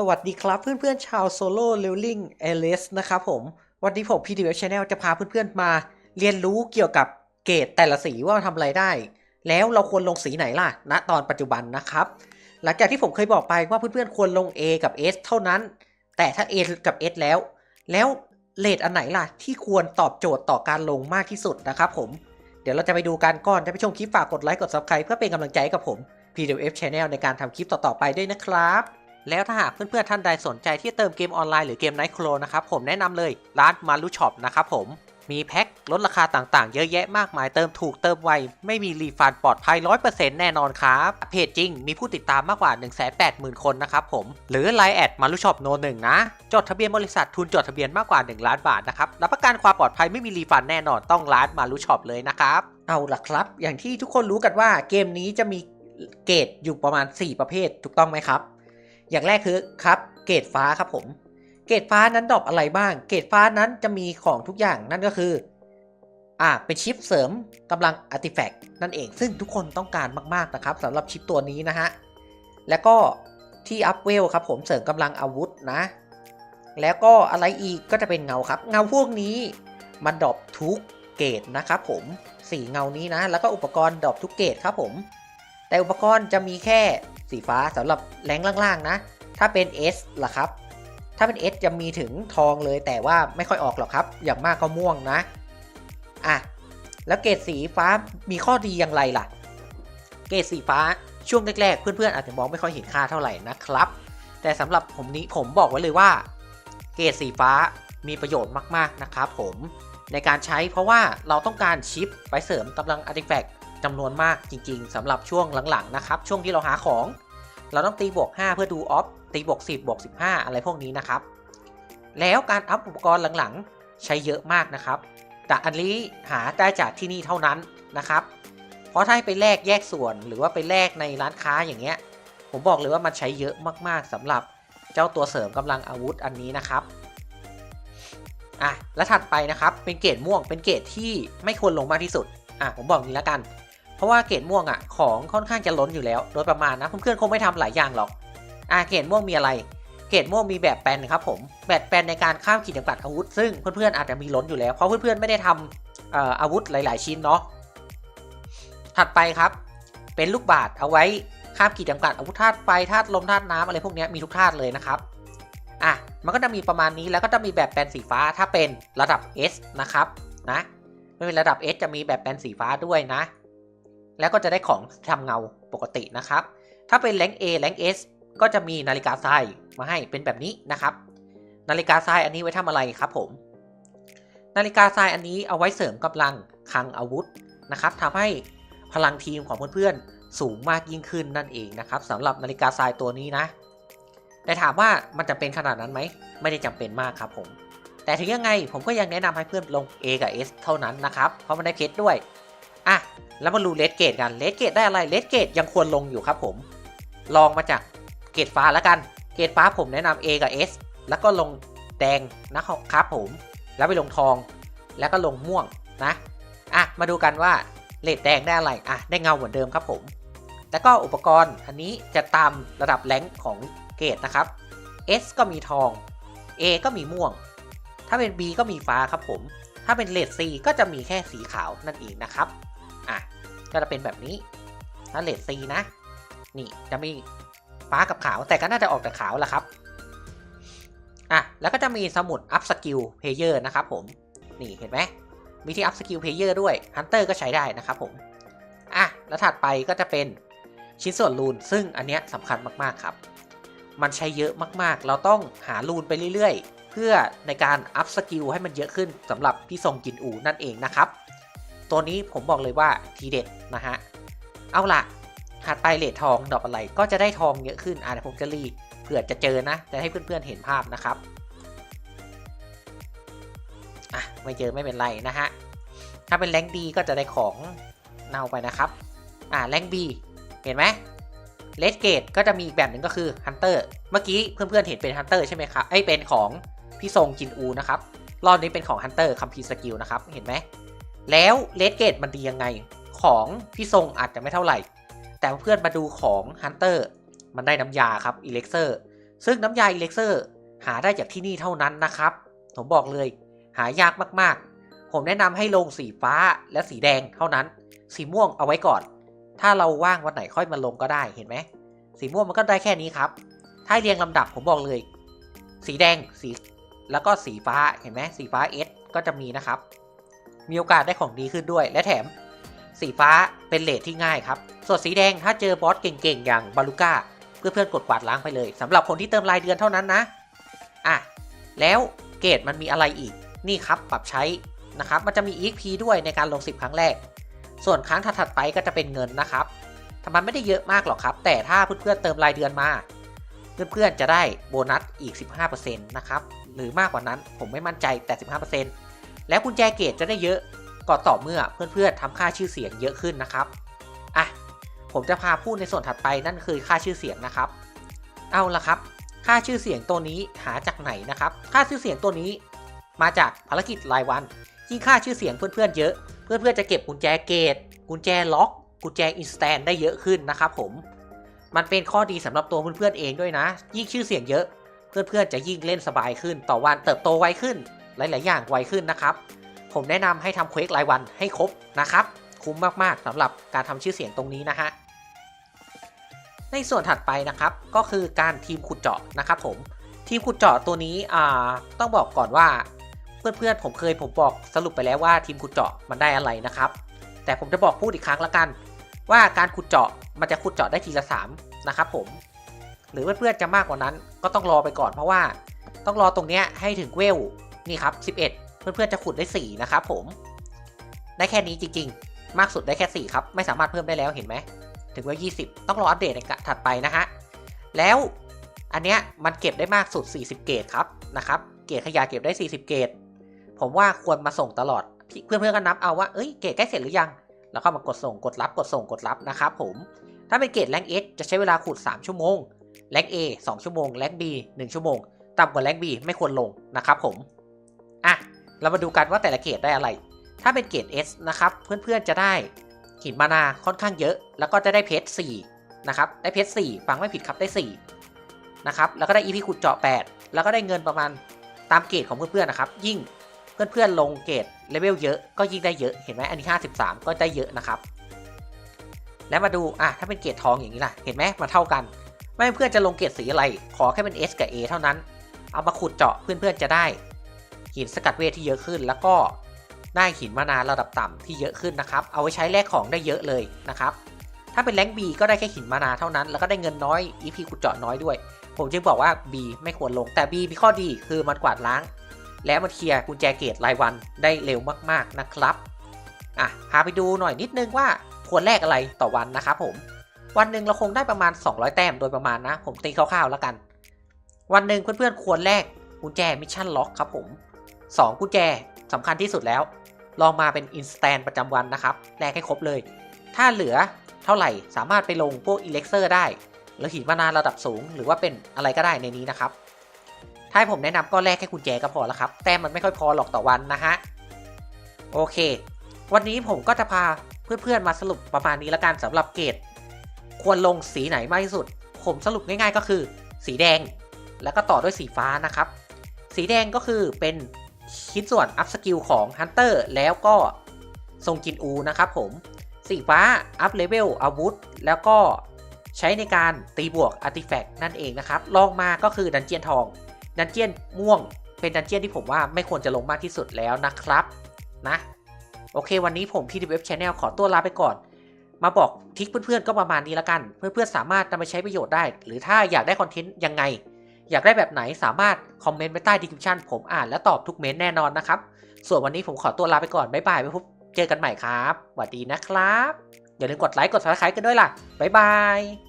สวัสดีครับเพื่อนๆชาวโซโล่เลลลิงเอเลสนะครับผม วันนี้ผม PDW Channel จะพาเพื่อนๆมา เรียนรู้เกี่ยวกับเกรดแต่ละสีว่าทำอะไรได้ แล้วเราควรลงสีไหนล่ะณตอนปัจจุบันนะครับ หลังจากที่ผมเคยบอกไปว่าเพื่อนๆควรลง A กับ S เท่านั้น แต่ถ้า A กับ S แล้ว แล้วเลทอันไหนล่ะ ที่ควรตอบโจทย์ต่อการลงมากที่สุดนะครับผมเดี๋ยวเราจะไปดูกันก่อนจะไปชมคลิปฝากกดไลค์กด subscribe เพื่อเป็นกำลังใจกับผม PWF Channel ในการทำคลิปต่อๆไปด้วยนะครับ แล้วถ้าหากเพื่อนๆท่านใดสนใจที่เติมเกมออนไลน์หรือเกมไนท์โคลนะครับผมแนะนำเลยร้านมารุช็อปนะครับผมมีแพ็คลดราคาต่างๆ เยอะแยะมากมายเติมถูกเติมไว ไม่มีรีฟันปลอดภัย 100%แน่นอนครับ เพจจริงมีผู้ติดตามมากกว่า 180,000 คนนะครับผม หรือ Line แอดมารุช็อปโนหนึ่งนะ จดทะเบียนบริษัททุนจดทะเบียนมากกว่า 1 ล้านบาทนะครับ รับประกันความปลอดภัยไม่มีรีฟันแน่นอนต้องร้านมารุช็อปเลยนะครับ เอาล่ะครับ อย่างที่ทุกคนรู้กันว่าเกมนี้จะมีเกรดอยู่ประมาณ 4 ประเภทถูกต้องไหมครับ อย่างแรกคือครับเกรดฟ้าครับผม เกรดฟ้านั้นดรอปอะไรบ้าง เกรดฟ้านั้นจะมีของทุกอย่างนั่นก็คืออ่าเป็นชิปเสริมกำลังอาร์ติแฟกต์นั่นเองซึ่งทุกคนต้องการมากๆนะครับสำหรับชิปตัวนี้นะฮะ แล้วก็ที่อัพเวลครับผมเสริมกำลังอาวุธนะ แล้วก็อะไรอีกก็จะเป็นเงาครับ เงาพวกนี้มันดรอปทุกเกรดนะครับผมสีเงานี้นะ แล้วก็อุปกรณ์ดรอปทุกเกรดครับผม แต่อุปกรณ์จะมีแค่ สีฟ้าสำหรับแรงล่างๆนะ ถ้าเป็น S ล่ะครับ ถ้าเป็น S จะมีถึงทองเลยแต่ว่าไม่ค่อยออกหรอกครับ อย่างมากก็ม่วงนะ อะ แล้วเกรดสีฟ้ามีข้อดีอย่างไรล่ะ เกรดสีฟ้าช่วงแรกๆ เพื่อนๆ อาจจะมองไม่ค่อยเห็นค่าเท่าไหร่นะครับ แต่สำหรับผมนี้ผมบอกไว้เลยว่า เกรดสีฟ้ามีประโยชน์มากๆนะครับผมในการใช้เพราะว่าเราต้องการชิปไปเสริมกำลังอาร์ติแฟกต์ จำนวนมากจริง ๆสำหรับช่วงหลังๆนะครับ ช่วงที่เราหาของ เราต้องตีบวก 5 เพื่อดูออฟตีบวก 10บวก 15 อะไรพวกนี้นะครับ แล้วการอัพอุปกรณ์หลังๆ ใช้เยอะมากนะครับ แต่อันนี้หาได้จากที่นี่เท่านั้นนะครับ เพราะถ้าไปแลกแยกส่วนหรือว่าไปแลกในร้านค้าอย่างเงี้ย ผมบอกเลยว่ามันใช้เยอะมากๆสำหรับเจ้าตัวเสริมกำลังอาวุธอันนี้นะครับอะแล้วถัดไปนะครับเป็นเกรดม่วงเป็นเกรดที่ไม่ควรลงมากที่สุดอะผมบอกนี้แล้วกัน เพราะว่าเกรดม่วงอะของค่อนข้างจะล้นอยู่แล้ว โดยประมาณนะเพื่อนๆคงไม่ทำหลายอย่างหรอกอะเกรดม่วงมีอะไร เกรดม่วงมีแบบแปลนครับผมแบบแปลนในการข้ามขีดจำกัดอาวุธซึ่งเพื่อนๆอาจจะมีล้นอยู่แล้ว เพราะเพื่อนๆไม่ได้ทำเอ่ออาวุธหลาย ๆ ชิ้นเนาะถัดไปครับ เป็นลูกบาศก์เอาไว้ข้ามขีดจำกัดอาวุธธาตุไฟธาตุลมธาตุน้ำอะไรพวกนี้มีทุกธาตุเลยนะครับอะมันก็จะมีประมาณนี้แล้วก็จะมีแบบแปลนสีฟ้าถ้าเป็นระดับ S นะครับนะไม่เป็นระดับ S จะมีแบบแปลนสีฟ้าด้วยนะ แล้วก็จะได้ของทำเงาปกตินะครับ ถ้าเป็นแรง A แรง S ก็จะมีนาฬิกาทรายมาให้เป็นแบบนี้นะครับ นาฬิกาทรายอันนี้ไว้ทำอะไรครับผม นาฬิกาทรายอันนี้เอาไว้เสริมกำลังคลังอาวุธนะครับทำให้พลังทีมของเพื่อนๆสูงมากยิ่งขึ้นนั่นเองนะครับสำหรับนาฬิกาทรายตัวนี้นะ แต่ถามว่ามันจะเป็นขนาดนั้นไหม ไม่ได้จำเป็นมากครับผม แต่ถึงยังไงผมก็ยังแนะนำให้เพื่อนลง A กับ S เท่านั้นนะครับ เพราะมันได้เพชรด้วย อะ แล้วมาดูเลดเกตกันเลดเกตได้อะไรเลดเกตยังควรลงอยู่ครับผม ลองมาจากเกตฟ้าแล้วกัน เกตฟ้าผมแนะนำ A กับ S แล้วก็ลงแดงนะครับผม แล้วไปลงทอง แล้วก็ลงม่วงนะ อะ มาดูกันว่าเลดแดงได้อะไร อะ ได้เงาเหมือนเดิมครับผม แล้วก็อุปกรณ์อันนี้จะตามระดับแรงของเกรดนะครับ S ก็มีทอง A ก็มีม่วง ถ้าเป็น B ก็มีฟ้าครับผม ถ้าเป็นเลด C ก็จะมีแค่สีขาวนั่นเองนะครับ ก็จะเป็นแบบนี้ถ้าเลด C นะ นี่จะมีฟ้ากับขาวแต่ก็น่าจะออกแต่ขาวแหละครับอะแล้วก็จะมีสมุด Up Skill Player นะครับผมนี่เห็นไหมมีที่ Up Skill Player ด้วย Hunter ก็ใช้ได้นะครับผมอะแล้วถัดไปก็จะเป็นชิ้นส่วนรูน ซึ่งอันเนี้ยสำคัญมากๆครับ มันใช้เยอะมากๆ เราต้องหารูนไปเรื่อยๆ เพื่อในการอัพสกิลให้มันเยอะขึ้นสำหรับพี่ทรงกินอูนั่นเองนะครับ ตัวนี้ผมบอกเลยว่าทีเด็ดนะฮะ เอาล่ะถัดไปเลททองดอกอะไรก็จะได้ทองเยอะขึ้นอ่าเดี๋ยวผมจะรีเผื่อจะเจอนะจะให้เพื่อนๆเห็นภาพนะครับอะไม่เจอไม่เป็นไรนะฮะ ถ้าเป็นแรงดีก็จะได้ของเน่าไปนะครับ อ่าแรงบีเห็นไหมเลดเกตก็จะมีอีกแบบหนึ่งก็คือฮันเตอร์เมื่อกี้เพื่อนๆเห็นเป็นฮันเตอร์ใช่ไหมครับไอ้เป็นของพี่ทรงจินอูนะครับ รอบนี้เป็นของฮันเตอร์คัมพีสกิลนะครับ เห็นไหม แล้วเลดเกตมันดียังไง ของพี่ทรงอาจจะไม่เท่าไหร่ แต่เพื่อนมาดูของฮันเตอร์มันได้น้ำยาครับอิเล็กเซอร์ซึ่งน้ำยาอิเล็กเซอร์หาได้จากที่นี่เท่านั้นนะครับ ผมบอกเลย หายากมากๆ ผมแนะนำให้ลงสีฟ้าและสีแดงเท่านั้น สีม่วงเอาไว้ก่อน ถ้าเราว่างวันไหนค่อยมาลงก็ได้เห็นไหมสีม่วงมันก็ได้แค่นี้ครับ ถ้าเรียงลำดับผมบอกเลย สีแดงสีแล้วก็สีฟ้าเห็นไหมสีฟ้า S ก็จะมีนะครับ มีโอกาสได้ของดีขึ้นด้วย และแถมสีฟ้าเป็นเลทที่ง่ายครับ ส่วนสีแดงถ้าเจอบอสเก่งๆ อย่างบาลูก้าเพื่อนๆกดกวาดล้างไปเลยสำหรับคนที่เติมรายเดือนเท่านั้นนะอะแล้วเกรดมันมีอะไรอีกนี่ครับปรับใช้นะครับมันจะมี EXP ด้วยในการลง 10 ครั้งแรก ส่วนครั้งถัดๆไปก็จะเป็นเงินนะครับแต่มันไม่ได้เยอะมากหรอกครับ แต่ถ้าเพื่อนๆเติมรายเดือนมา เพื่อนๆจะได้โบนัสอีก 15%นะครับหรือมากกว่านั้นผมไม่มั่นใจแต่ 15% แล้วกุญแจเกรดจะได้เยอะก็ต่อเมื่อเพื่อนๆทำค่าชื่อเสียงเยอะขึ้นนะครับอะผมจะพาพูดในส่วนถัดไปนั่นคือค่าชื่อเสียงนะครับ เอาละครับ ค่าชื่อเสียงตัวนี้หาจากไหนนะครับ ค่าชื่อเสียงตัวนี้ มาจากภารกิจรายวันยิ่งค่าชื่อเสียงเพื่อนๆเยอะ เพื่อนๆจะเก็บกุญแจเกต กุญแจล็อก กุญแจอินสแตนได้เยอะขึ้นนะครับผม มันเป็นข้อดีสำหรับตัวเพื่อนๆเองด้วยนะ ยิ่งชื่อเสียงเยอะ เพื่อนๆจะยิ่งเล่นสบายขึ้น ต่อวันเติบโตไวขึ้น หลาย ๆ อย่างไวขึ้นนะครับ ผมแนะนำให้ทำเควกรายวันให้ครบนะครับ คุ้มมาก ๆสำหรับการทำชื่อเสียงตรงนี้นะฮะในส่วนถัดไปนะครับก็คือการทีมขุดเจาะนะครับผมทีมขุดเจาะตัวนี้อ่าต้องบอกก่อนว่า เพื่อนๆผมเคยผมบอกสรุปไปแล้วว่าทีมขุดเจาะมันได้อะไรนะครับ แต่ผมจะบอกพูดอีกครั้งละกัน ว่าการขุดเจาะมันจะขุดเจาะได้ทีละ3นะครับผมหรือเพื่อนๆจะมากกว่านั้นก็ต้องรอไปก่อนเพราะว่าต้องรอตรงเนี้ยให้ถึงเวล นี่ครับ 11 เพื่อนๆจะขุดได้ 4 นะครับผม ได้แค่นี้จริง ๆ มากสุดได้แค่ 4 ครับ ไม่สามารถเพิ่มได้แล้วเห็นไหม ถึงเวล20 ต้องรออัปเดตในถัดไปนะฮะ แล้วอันเนี้ยมันเก็บได้มากสุด 40 เกรดครับนะครับ เกรดขยะเก็บได้ 40 เกรด ผมว่าควรมาส่งตลอด เพื่อนๆก็นับเอาว่า เอ้ย เกรดใกล้เสร็จหรือยัง แล้วก็มากดส่ง กดรับ กดส่ง กดรับนะครับผม ถ้าเป็นเกรดแรง S จะใช้เวลาขุด 3 ชั่วโมงแรง A 2 ชั่วโมงแรง B 1 ชั่วโมง ต่ำกว่าแรง B ไม่ควรลงนะครับผม เรามาดูกันว่าแต่ละเกรดได้อะไร ถ้าเป็นเกรด S นะครับ เพื่อนๆจะได้หินมานาค่อนข้างเยอะ แล้วก็จะได้เพชร4นะครับ ได้เพชร4ฟังไม่ผิดครับได้4นะครับ แล้วก็ได้ EP ขุดเจาะ 8 แล้วก็ได้เงินประมาณตามเกรดของเพื่อนๆนะครับ ยิ่งเพื่อนๆลงเกรดเลเวลเยอะก็ยิ่งได้เยอะ เห็นไหมอันนี้ 53 ก็ได้เยอะนะครับ แล้วมาดู อะ ถ้าเป็นเกรดทองอย่างนี้ล่ะ เห็นไหมมาเท่ากัน ไม่เพื่อนจะลงเกรดสีอะไร ขอแค่เป็น S กับ A เท่านั้น เอามาขุดเจาะเพื่อนๆจะได้ หินสกัดเวทที่เยอะขึ้น แล้วก็ได้หินมานาระดับต่ำที่เยอะขึ้นนะครับ เอาไว้ใช้แลกของได้เยอะเลยนะครับ ถ้าเป็นแรงบีก็ได้แค่หินมานาเท่านั้น แล้วก็ได้เงินน้อย EP ขุดเจาะน้อยด้วย ผมจึงบอกว่า B ไม่ควรลงแต่ B มีข้อดีคือมันกวาดล้าง แล้วมันเคลียร์กุญแจเกตรายวันได้เร็วมากๆนะครับอะพาไปดูหน่อยนิดนึงว่าควรแลกอะไรต่อวันนะครับผมวันหนึ่งเราคงได้ประมาณ 200 แต้มโดยประมาณนะ ผมตีคร่าวๆแล้วกัน วันหนึ่งเพื่อนๆควรแลกกุญแจมิชชั่นล็อกครับผม 2กุญแจสำคัญที่สุดแล้ว ลองมาเป็นอินสแตนประจำวันนะครับ แลกให้ครบเลย ถ้าเหลือเท่าไหร่สามารถไปลงพวกอิเล็กเซอร์ได้ หรือหินมานาระดับสูง หรือว่าเป็นอะไรก็ได้ในนี้นะครับ ถ้าผมแนะนำก็แลกแค่กุญแจก็พอแล้วครับ แต่มันไม่ค่อยพอหรอกต่อวันนะฮะ โอเค วันนี้ผมก็จะพาเพื่อนๆมาสรุปประมาณนี้แล้วกันสำหรับเกรดควรลงสีไหนมากที่สุด ผมสรุปง่ายๆก็คือ สีแดง แล้วก็ต่อด้วยสีฟ้านะครับ สีแดงก็คือเป็น ชิ้นส่วนอัพสกิลของฮันเตอร์แล้วก็ทรงจินอูนะครับผมสีฟ้าอัพเลเวลอาวุธ แล้วก็ใช้ในการตีบวกอาร์ติแฟกต์นั่นเองนะครับลองมาก็คือดันเจียนทอง ดันเจียนม่วง เป็นดันเจียนที่ผมว่าไม่ควรจะลงมากที่สุดแล้วนะครับนะโอเค วันนี้ผมพี่ดีเว็บชาแนลขอตัวลาไปก่อน มาบอกทิกเพื่อนๆก็ประมาณนี้ละกัน เพื่อนๆสามารถนำไปใช้ประโยชน์ได้ หรือถ้าอยากได้คอนเทนต์ยังไง อยากได้แบบไหนสามารถคอมเมนต์ไว้ใต้ดีคริปชันผมอ่านและตอบทุกเมนต์แน่นอนนะครับ ส่วนวันนี้ผมขอตัวลาไปก่อน บ๊ายบายไว้พบเจอกันใหม่ครับสวัสดีนะครับ อย่าลืมกดไลค์กด subscribe กันด้วยล่ะ บ๊ายบาย